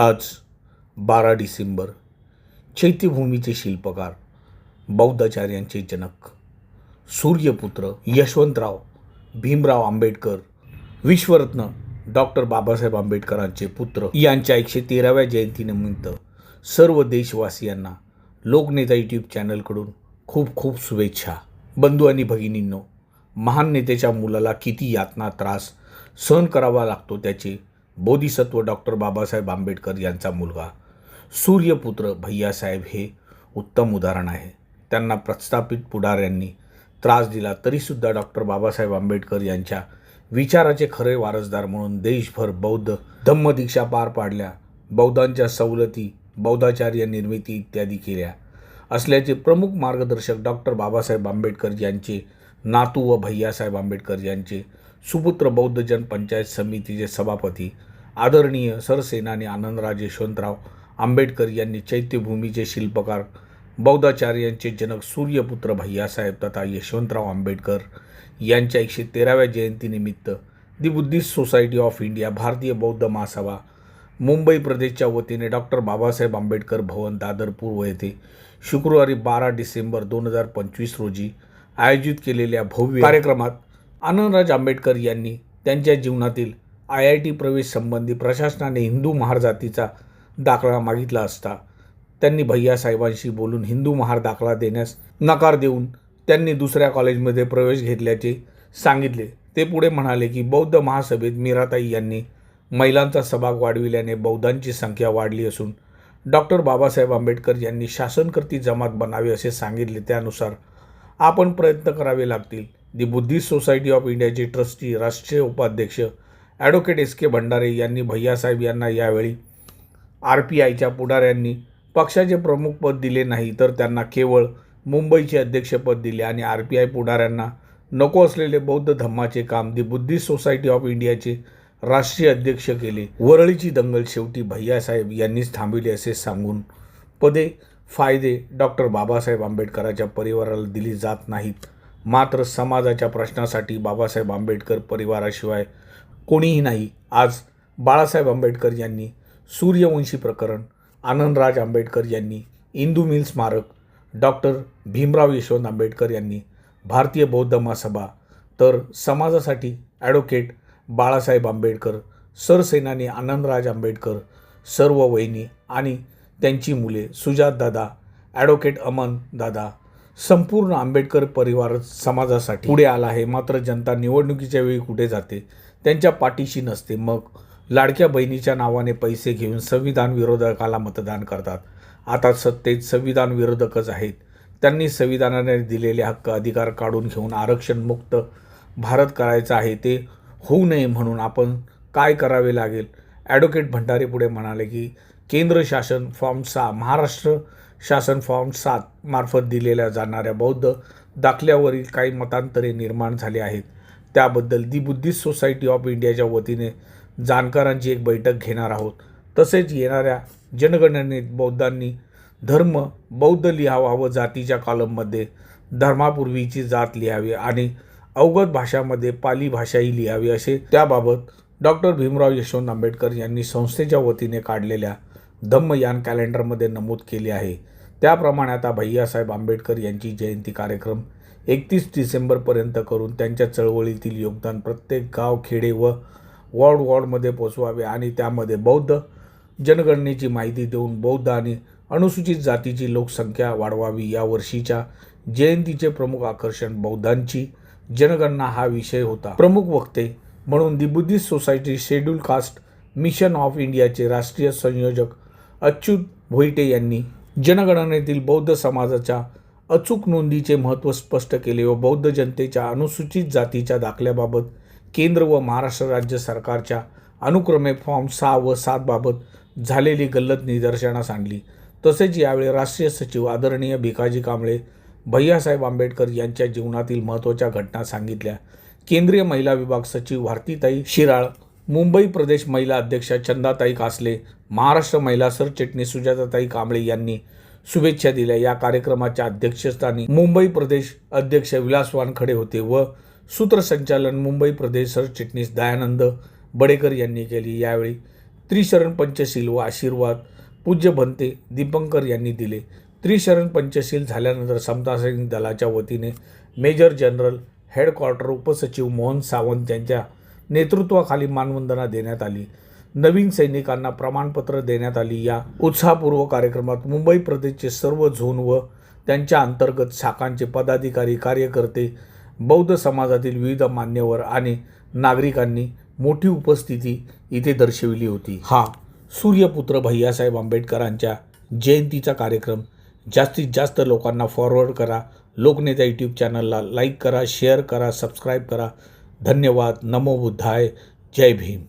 आज बारा डिसेंबर चैत्यभूमीचे शिल्पकार बौद्धाचार्यांचे जनक सूर्यपुत्र यशवंतराव भीमराव आंबेडकर विश्वरत्न डॉक्टर बाबासाहेब आंबेडकरांचे पुत्र यांच्या एकशे तेराव्या जयंतीनिमित्त सर्व देशवासियांना लोकनेता यूट्यूब चॅनलकडून खूप खूप शुभेच्छा. बंधू आणि भगिनींनो महान नेत्याच्या मुलाला किती यातना त्रास सहन करावा लागतो त्याचे बोधिसत्व डॉक्टर बाबासाहेब आंबेडकर यांचा मुलगा. सूर्यपुत्र भैयासाहेब हे उत्तम उदाहरण आहे. त्यांना प्रस्थापित पुढाऱ्यांनी त्रास दिला तरीसुद्धा डॉक्टर बाबासाहेब आंबेडकर यांच्या विचाराचे खरे वारसदार म्हणून देशभर बौद्ध धम्मदीक्षा पार पाडल्या. बौद्धांच्या सवलती बौद्धाचार्य निर्मिती इत्यादी केल्या असल्याचे प्रमुख मार्गदर्शक डॉक्टर बाबासाहेब आंबेडकर यांचे नातू व भैयासाहेब आंबेडकर यांचे सुपुत्र बौद्धजन पंचायत समितीचे सभापती आदरणीय सरसेनानी आनंदराज यशवंतराव आंबेडकर यांनी चैत्यभूमीचे शिल्पकार बौद्धाचार्यांचे जनक सूर्यपुत्र भैयासाहेब तथा यशवंतराव आंबेडकर यांच्या एकशे तेराव्या जयंतीनिमित्त the Buddhist society of India Bharatiya Bauddha Mahasabha Mumbai प्रदेशच्या वतीने डॉक्टर बाबासाहेब आंबेडकर भवन दादर पूर्व येथे शुक्रवारी बारा डिसेंबर दोन हजार पंचवीस रोजी आयोजित केलेल्या भव्य कार्यक्रमात आनंदराज आंबेडकर यांनी त्यांच्या जीवनातील आय आय टी प्रवेशसंबंधी प्रशासनाने हिंदू महार जातीचा दाखला मागितला असता त्यांनी भैयासाहेबांशी बोलून हिंदू महार दाखला देण्यास नकार देऊन त्यांनी दुसऱ्या कॉलेजमध्ये प्रवेश घेतल्याचे सांगितले. ते पुढे म्हणाले की बौद्ध महासभेत मीराताई यांनी महिलांचा सहभाग वाढविल्याने बौद्धांची संख्या वाढली असून डॉक्टर बाबासाहेब आंबेडकर यांनी शासनकर्ती जमात बनावी असे सांगितले. त्यानुसार आपण प्रयत्न करावे लागतील. दी बुद्धिस्ट सोसायटी ऑफ इंडियाचे ट्रस्टी राष्ट्रीय उपाध्यक्ष ॲडव्होकेट एस के भंडारे यांनी भैयासाहेब यांना यावेळी आर पी आयच्या पुढाऱ्यांनी पक्षाचे प्रमुख पद दिले नाही तर त्यांना केवळ मुंबईचे अध्यक्षपद दिले आणि आर पी आय पुढाऱ्यांना नको असलेले बौद्ध धम्माचे काम दी बुद्धिस्ट सोसायटी ऑफ इंडियाचे राष्ट्रीय अध्यक्ष केले. वरळीची दंगल शेवटी भैयासाहेब यांनीच थांबविली असे सांगून पदे फायदे डॉक्टर बाबासाहेब आंबेडकरांच्या परिवाराला दिली जात नाहीत. मात्र समाजाच्या प्रश्नासाठी बाबासाहेब आंबेडकर परिवाराशिवाय कोणीही नाही. आज बाळासाहेब आंबेडकर यांनी सूर्यवंशी प्रकरण आनंदराज आंबेडकर यांनी इंदू मिल स्मारक डॉक्टर भीमराव यशवंत आंबेडकर यांनी भारतीय बौद्ध महासभा तर समाजासाठी ॲडव्होकेट बाळासाहेब आंबेडकर सरसेनानी आनंदराज आंबेडकर सर्व वहिनी आणि त्यांची मुले सुजात दादा ॲडव्होकेट अमन दादा संपूर्ण आंबेडकर परिवार समाजासाठी पुढे आला आहे. मात्र जनता निवडणुकीच्या वेळी कुठे जाते? त्यांच्या पाठीशी नसते. मग लाडक्या बहिणीच्या नावाने पैसे घेऊन संविधान विरोधकाला मतदान करतात. आता सत्तेत संविधान विरोधकच आहेत. त्यांनी संविधानाने दिलेले हक्क अधिकार काढून घेऊन आरक्षणमुक्त भारत करायचा आहे ते होऊ नये म्हणून आपण काय करावे लागेल? ॲडव्होकेट भंडारे पुढे म्हणाले की केंद्र शासन फॉर्म सहा महाराष्ट्र शासन फॉर्म सात मार्फत दिलेल्या जाणाऱ्या बौद्ध दाखल्यावरील काही मतांतरे निर्माण झाले आहेत. त्याबद्दल दी बुद्धिस्ट सोसायटी ऑफ इंडियाच्या वतीने जाणकारांची एक बैठक घेणार आहोत. तसेच येणाऱ्या जनगणनेत बौद्धांनी धर्म बौद्ध लिहावा व जातीच्या कॉलममध्ये धर्मापूर्वीची जात लिहावी आणि अवगत भाषामध्ये पाली भाषाही लिहावी असे त्याबाबत डॉक्टर भीमराव यशवंत आंबेडकर यांनी संस्थेच्या वतीने काढलेल्या धम्मयान कॅलेंडरमध्ये नमूद केले आहे. त्याप्रमाणे आता भैयासाहेब आंबेडकर यांची जयंती कार्यक्रम एकतीस डिसेंबरपर्यंत करून त्यांच्या चळवळीतील योगदान प्रत्येक गाव खेडे व वॉर्ड वॉर्डमध्ये पोचवावे आणि त्यामध्ये बौद्ध जनगणनेची माहिती देऊन बौद्ध आणि अनुसूचित जातीची लोकसंख्या वाढवावी. या वर्षीच्या जयंतीचे प्रमुख आकर्षण बौद्धांची जनगणना हा विषय होता. प्रमुख वक्ते म्हणून the Buddhist society schedule caste mission of इंडियाचे राष्ट्रीय संयोजक अच्युत भोईटे यांनी जनगणनेतील बौद्ध समाजाच्या अचूक नोंदीचे महत्त्व स्पष्ट केले व बौद्ध जनतेच्या अनुसूचित जातीच्या दाखल्याबाबत केंद्र व महाराष्ट्र राज्य सरकारच्या अनुक्रमे फॉर्म सहा व सातबाबत झालेली गल्लत निदर्शनास आणली. तसेच यावेळी राष्ट्रीय सचिव आदरणीय भिकाजी कांबळे भैयासाहेब आंबेडकर यांच्या जीवनातील महत्त्वाच्या घटना सांगितल्या. केंद्रीय महिला विभाग सचिव भारतीताई शिराळ मुंबई प्रदेश महिला अध्यक्षा चंदाताई कासले महाराष्ट्र महिला सरचिटणीस सुजाताताई कांबळे यांनी शुभेच्छा दिल्या. या कार्यक्रमाच्या अध्यक्षस्थानी मुंबई प्रदेश अध्यक्ष विलास वानखडे होते व सूत्रसंचालन मुंबई प्रदेश सरचिटणीस दयानंद बडेकर यांनी केली. यावेळी त्रिशरण पंचशील व आशीर्वाद पूज्य भंते दीपंकर यांनी दिले. त्रिशरण पंचशील झाल्यानंतर समता सैनिक दलाच्या वतीने मेजर जनरल हेडक्वार्टर उपसचिव मोहन सावंत यांच्या नेतृत्वाखाली मानवंदना देण्यात आली. नवीन सैनिकांना प्रमाणपत्र देण्यात आली. या उत्साहपूर्व कार्यक्रमात मुंबई प्रदेशचे सर्व झोन व त्यांच्या अंतर्गत शाखांचे पदाधिकारी कार्यकर्ते बौद्ध समाजातील विविध मान्यवर आणि नागरिकांनी मोठी उपस्थिती इथे दर्शविली होती. हा सूर्यपुत्र भैयासाहेब आंबेडकरांच्या जयंतीचा कार्यक्रम. जास्तीत जास्त लोकांना फॉरवर्ड करा. लोकनेता यूट्यूब चॅनलला लाईक करा शेअर करा सबस्क्राईब करा. धन्यवाद. नमो बुद्धाय. जय भीम.